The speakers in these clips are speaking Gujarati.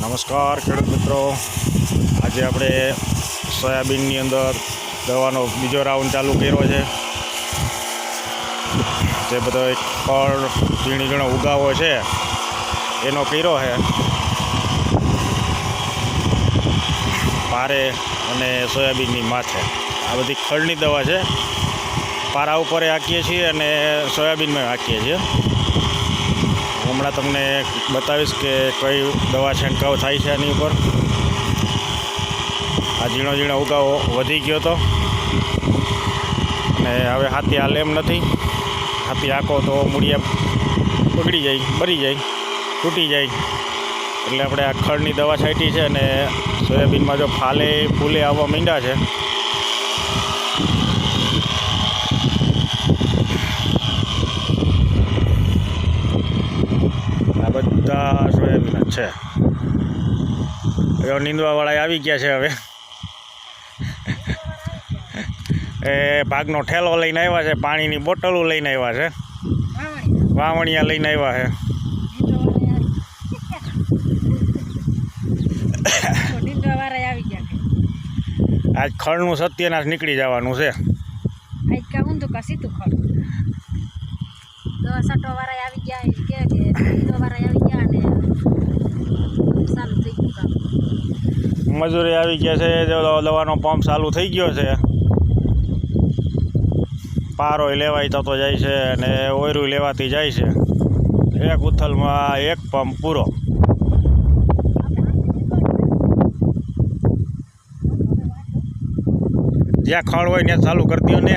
નમસ્કાર, ખેડૂત મિત્રો. આજે આપણે સોયાબીનની અંદર દવાનો બીજો રાઉન્ડ ચાલુ કર્યો છે. જે બધો એક ફળ, ઝીણી ઘણો ઉગાવો છે, એનો કર્યો છે. પારે અને સોયાબીનની માથે. આ બધી ખળની દવા છે. પારા ઉપર હાંકીએ છીએ અને સોયાબીનમાં હાંકીએ છીએ. હમણાં તમને બતાવીશ કે કઈ દવા છંટકાવ થાય છે આની ઉપર. આ ઝીણો ઝીણો ઉગાવો વધી ગયો હતો અને હવે હાથી હાલે એમ નથી. હાથી આંકો તો મૂળિયા બગડી જાય, બરી જાય, તૂટી જાય. એટલે આપણે આ ખડની દવા છાંટી છે અને સોયાબીનમાં જો ફાલે ફૂલે આવવા માંડ્યા છે આ બધા સોયાબીન જ છે હવે નીંદવાવાળા આવી ગયા છે હવે. એ ભાગનો ઠેલો લઈને આવ્યા છે પાણીની બોટલો લઈને આવ્યા છે. વાવણિયા લઈને આવ્યા છે. આવી ગયા આજ ખળનું સત્યનાશ નીકળી જવાનું છે. આજ કા ઊંધું કા સીધું ખડ દવા સટો વાળા આવી ગયા કે વાળા આવી ગયા ને ચાલુ થઈ ગયું કામ મજૂરી આવી ગયા છે દવાનો પંપ ચાલુ થઈ ગયો છે. પારોય લેવાય થતો જાય છે અને ઓયરું લેવાતી જાય છે. એક ઉથલમાં એક પંપ પૂરો. જ્યાં ખળ હોય ત્યાં ચાલુ કરી દો ને.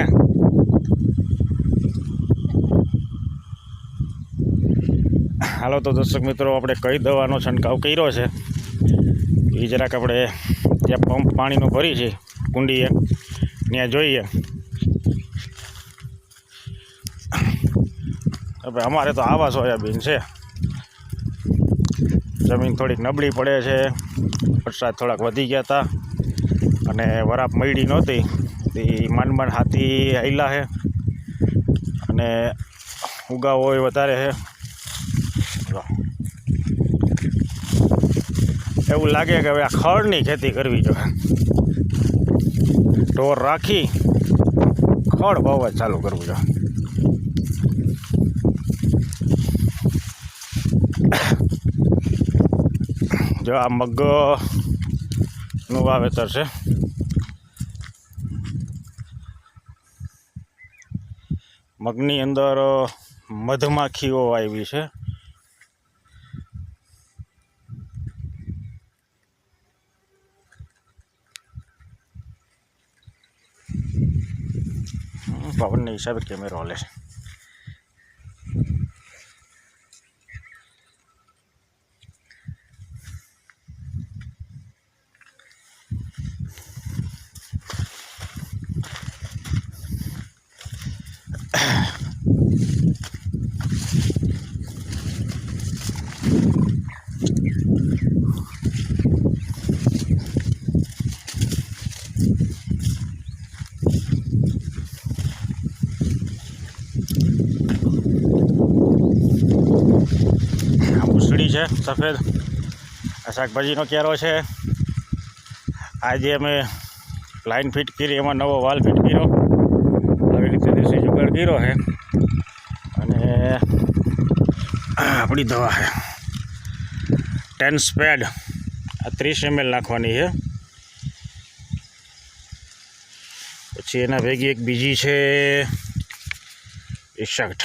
હાલો તો દર્શક મિત્રો, આપણે કઈ દવાનો છંટકાવ કર્યો છે? એ જરાક આપણે ત્યાં પંપ પાણીનો ભરી છે, કુંડીએ. ત્યાં જોઈએ. હવે અમારે તો આવા સોયાબીન છે. જમીન થોડીક નબળી પડે છે. વરસાદ થોડાક વધી ગયા હતા અને વરાપ મળી નહોતી. તે માંડ હાથી આવેલા છે અને ઉગાવો હોય વધારે છે એવું લાગે કે હવે આ ખડની ખેતી કરવી જોઈએ. ઢોર રાખી ખડ વાવવા ચાલુ કરવું જોઈએ. જો આ મગનું વાવેતર છે. મગની અંદર મધમાખીઓ આવી છે. পাবেন না হিসাবে গেমের হলের। છે છે સફેદ. આ શાકભાજીનો ક્યારો છે. આજે અમે લાઈન ફિટ કરી, એમાં નવો વાલ ફિટ કર્યો. આવી રીતે દેશી જુગાડ કર્યો છે. અને આપણી દવા છે. ટેન સ્પેડ આ ત્રીસ એમએલ નાખવાની છે. પછી એના ભેગી એક બીજી છે એકસઠ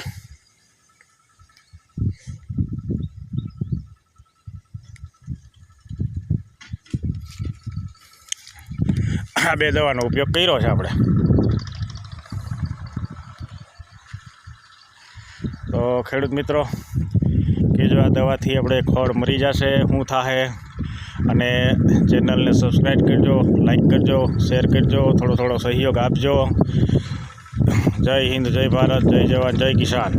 આ બે દવાનો ઉપયોગ કર્યો છે આપણે. તો ખેડૂત મિત્રો, કે જો આ દવાથી આપણે ખોળ મરી જશે, શું થાહે? અને ચેનલને સબસ્ક્રાઈબ કરજો લાઈક કરજો, શેર કરજો, થોડો થોડો સહયોગ આપજો. જય હિન્દ, જય ભારત, જય જવાન, જય કિસાન.